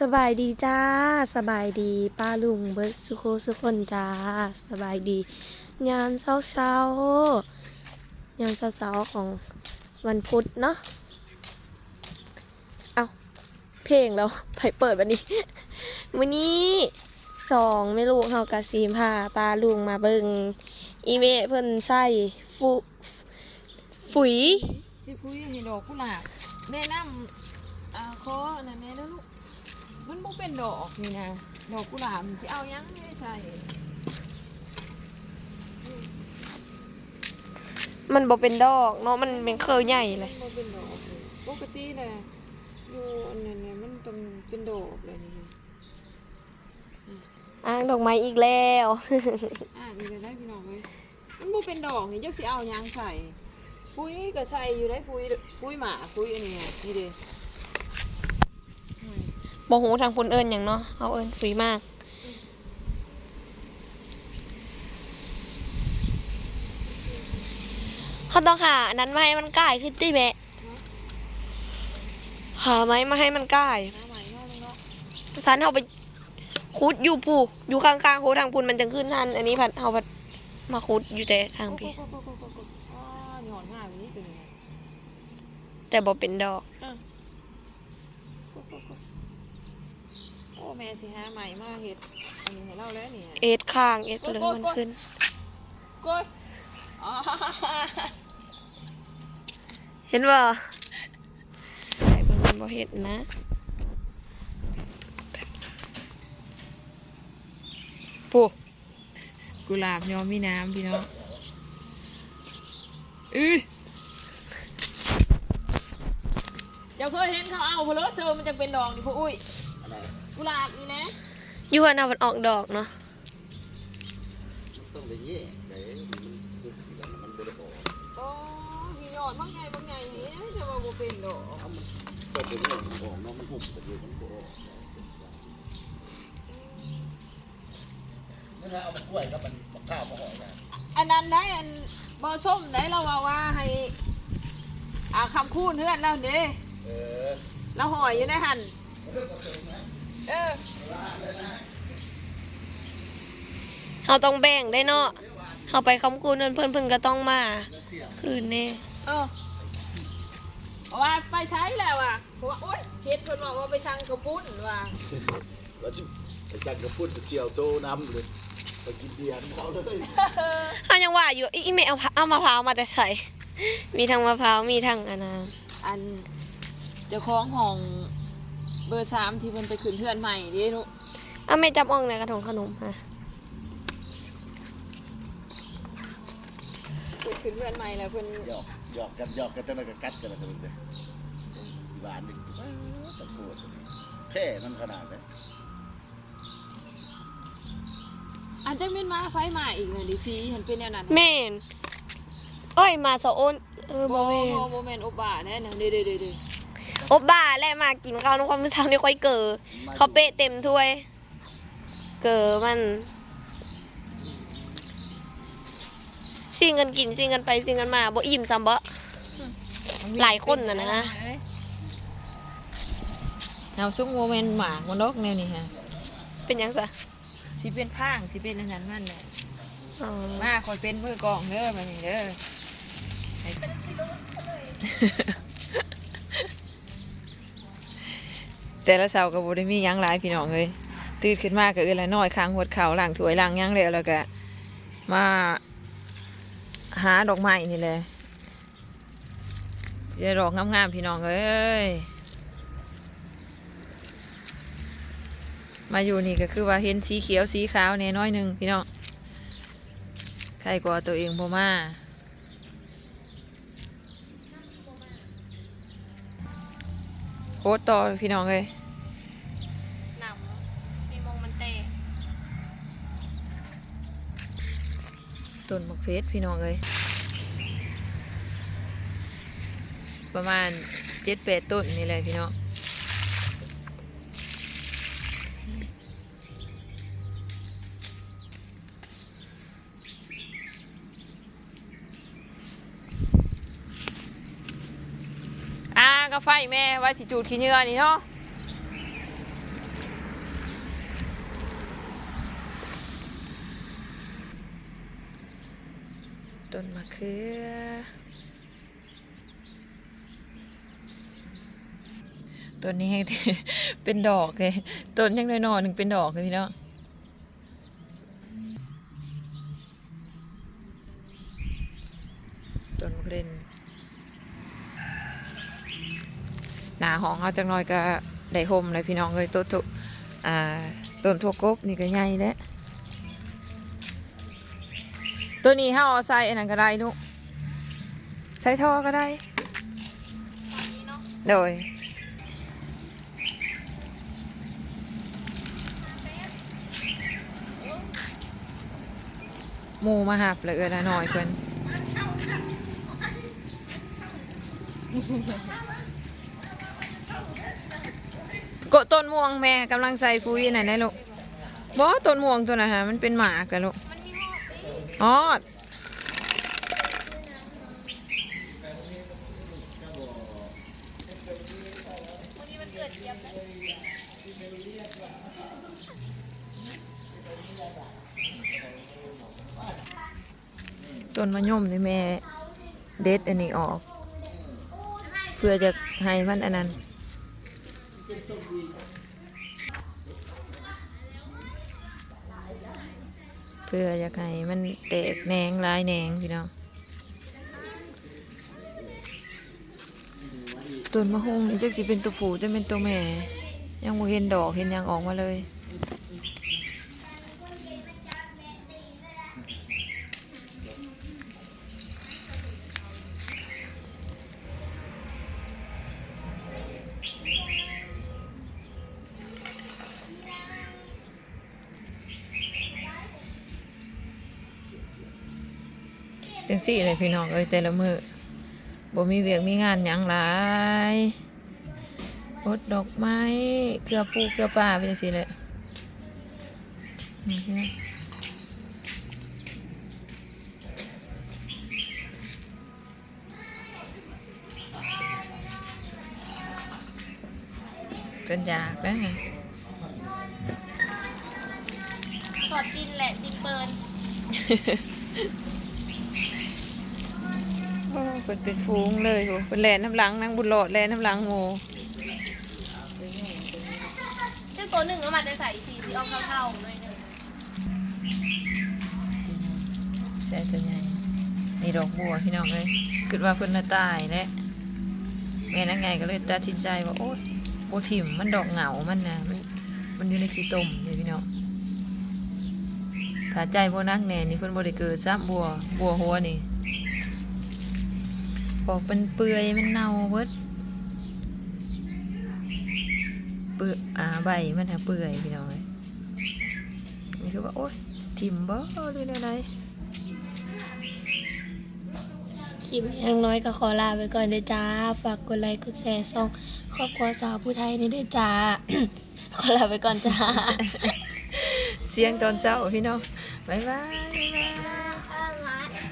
สบายดีจ้า สบายดีป้าลุงเบิร์ดสุโคสุคนจ้า สบายดียามเช้าเช้ายามเช้าเช้าของวันพุธเนาะเอาเพลงแล้วไปเปิดวันนี้วันนี้สองไม่ลูกเฮากะซีมพาป้าลุงมาเบิงอีเมเพิ่นใช่ฟุฝุยสิพุ้ยให้ดอกกุหลาบแนะนำอ่าขออันนั้นแม่เด้อลูก มันบ่เป็นดอกนี่นะดอกกุหลาบนี่สิเอาหยังไม่ได้ใส่มันบ่เป็นดอกเนาะมันเป็นเครือใหญ่เลยมันบ่เป็นดอกเลยปกติน่ะอยู่อันนั้นน่ะมันต้องเป็นดอกเลยนี่อ้างดอกไม้อีกแล้วอ่านี่ก็ได้พี่น้องเว้ยมันบ่เป็นดอกนี่จักสิเอาหยังใส่ปุ้ยก็ใส่อยู่ได้ปุ้ยปุ้ยหมาปุ้ยอันนี้อะนี่เด้ อืมบ่ฮู้ทางคุณเอิญอย่างเนาะเอาเอิญฝุยมากเขาต้องหาอันนั้นมาให้มันใกล้ขึ้นดิแม่หาไม้มาให้มันกล้าสันเอาไปคุดอยู่ผู้อยู่ข้างๆโคทางพุนมันจะขึ้นทัน อันนี้ผัดเอาผัดมาคุดอยู่แต่ทางพี่แต่บ่เป็นดอก อะโอ้โหโอ้โหโอ้ แม่สิหาใหม่มาเฮ็ดอันนี้ให้เราแล้วนี่เอ็ดข้างเอ็ดก็เลยมันขึ้นก้อยอ๋อเห็นว่าใส่เบิ่งมันบ่เห็นนะปูกุหลาบยอมมีน้ำพี่น้องอื้อเจ้าเคยเห็นเขาเอาพะโล้เซอร์มันจะเป็นดอกนี่พ่ออุ้ย กุหลาบนี่นะอยู่ว่าน่ามันออกดอกเนาะต้องได้แยกได้มันคือกันมันบ่ได้ออกโอ้มีหยอดบางไงบางไงนี่จะว่าบ่เป็นดอกถ้ามันเปิดเป็นเรื่องของเนาะมันหุบกันอยู่มันบ่ออกนั่นแหละเอามากล้วยกับมันมะข้าวมาห่อกันอันนั้นได้อันบอส้มได้เราว่าว่าให้อาคำคูณเพื่อนเราเด้เออเราหอยอยู่ในหันเอ อเราต้องแบ่งได้เนาะเขาไปคำคูณเพิ่นเพิ่นเพิ่นก็ต้องมา คืนแน่เออเอาว่าไปใช้แล้วอะเพราะว่าโอ๊ยเฮ็ดเพิ่นบอกว่าไปสั่งกระปุ้นว่าแล้วสิไปสั่งกระพุ้นไปเชียวโตน้ำเลยไปกินเบียร์เขาเลยเขายังว่าอยู่อีไม่เอาพะเอามะพร้าวมาแต่ใส่ มีทั้งมะพร้าวมีทั้งอันนั้นอันเจ้าของห้อง เบอร์สามที่เพิ่นไปขึ้นเพื่อนใหม่เดิลูกเอาไม่จับอ่องในกระถงขนมค่ะเพิ่นขึ้นเพื่อนใหม่แล้วเพิ่นหยอกหยอกกันหยอกกันจังได๋ก็กัดกันแล้วกันเลยอีบ้านนี่ตะโกนแพ้มันขนาดนั้นอันจังเป็นมาไฟมาอีกเลยดิซีเห็นเป็นแนวนั้นแม่นเอ้ยมาสะโอนเออโบบ่แม่นโบแมนโอบาแน่นะเด้เด้เด้เด้ โอบบ้าและมากินข้าวในความเป็นทางนี่ค่อยเกอเขาเปะเต็มถ้วย เกอมันสิ่งกันกินสิ่งกันไปสิ่งกันมาบ่อิ่มซ้ำบ่หลายคนน่ะนะเอาซุกโมเมนหมากมันนกแนวนี้ฮะเป็นหยังซะสิเป็นพางสิเป็นอันนั้นมันแหละอ๋อมาคอยเป็นมือกองเด้อมานี่เด้อให้ แต่ละเสาก็บ่ได้มีหยังหลายพี่น้องเลยตื่นขึ้นมาก็เอื้อละน้อยค้างหัวเข่าล้างถ้วยล้างหยังแล้วแล้วก็มาหาดอกไม้นี่เลยเดี๋ยวดอกงามๆพี่น้องเอ้ยมาอยู่นี่ก็คือว่าเห็นสีเขียวสีขาวแน่น้อยหนึ่งพี่น้องใครกว่าตัวเองบ่มาโคตรต่อพี่น้องเลย หนำมีมองมันเตะ ต้นมะเฟสพี่น้องเลยประมาณเจ็ดแปดต้นนี่เลยพี่น้องอ่าก็ไฟแม่ว่าสิจูดขี้เหงื่อนี่เนาะ ต้นมะเขือ ต้นนี้เป็นดอกเลย ต้นยังน้อยๆหนึ่งเป็นดอกเลยพี่น้องต้นมะเล่นหนาห้องเขาจังน้อยก็ได้ห่มเลยพี่น้องเลยต้นทุอ่าต้นทั่วกบนี่ก็ใหญ่แล้ว ตัวนี้เขาเอาใส่อันนั้นก็ได้ลูกใส่ท่อก็ได้โดยหมูมาหับเลยเออละน้อยเพิ่นกะต้นม่วงแม่กำลังใส่ปุ๋ยไหนได้ลูกบ่ต้นม่วงตัวน่ะฮะมันเป็นหมากแล้วลูก อ๋อต้นมะยมนี่แม่เด็ดอันนี้ออก เพื่อจะให้มันอันนั้น เพื่ออยากให้มันแตกแหนงหลายแหนงพี่น้องต้นมะฮุงนี่จักสิเป็นตัวผู้จะเป็นตัวแม่ ยังบ่เห็นดอกเห็นยังออกมาเลย จังสี่เลยพี่น้องเอ้ยแต่ละมือบ่มีเวียกมีงานหยังหลายรดดอกไม้เกลือปูเกลือป่าไปจังสี่เลยเป็นยากนะถอดินแหละดินเปิน เป็นเป็นฟูงเลยโหเป็นแลนน้ำหลังนางบุญหลอดแลนน้ำหลังโมซึ่งตัวหนึ่งก็มาจะใส่สีสีออกเท่าๆหน่อยหนึงใช่ตัวใหญ่นี่ดอกบัวพี่น้องเลยคิดว่าเพิ่นน่ะตายแล้วแม่นางไงก็เลยตัดสินใจว่าโอ๊ยโบถิ่มมันดอกเหงามันนะมันมันอยู่ในขี้ต้มเลยพี่น้องถ้าใจโบนักแน่นี่เพิ่นบ่ได้เกิดซ้ำบัวบัวหัวนี่ พอเป็นเปื่อยมันเน่าเบิดเปื่อยอ่าใบมันหาเปื่อยพี่น้องเอ้ยนี่คือว่าโอ๊ยถิ่มบ่หรืออะไรคลิปนี้ยังน้อยก็ขอลาไปก่อนเด้อจ้า ฝากกดไลค์กดแชร์ซ่องครอบครัวสาวผู้ไทยนี่ด้วยจ้า ขอลาไปก่อนจ้า เสียงตอนเช้าพี่น้องบ๊ายบายบ๊ายบ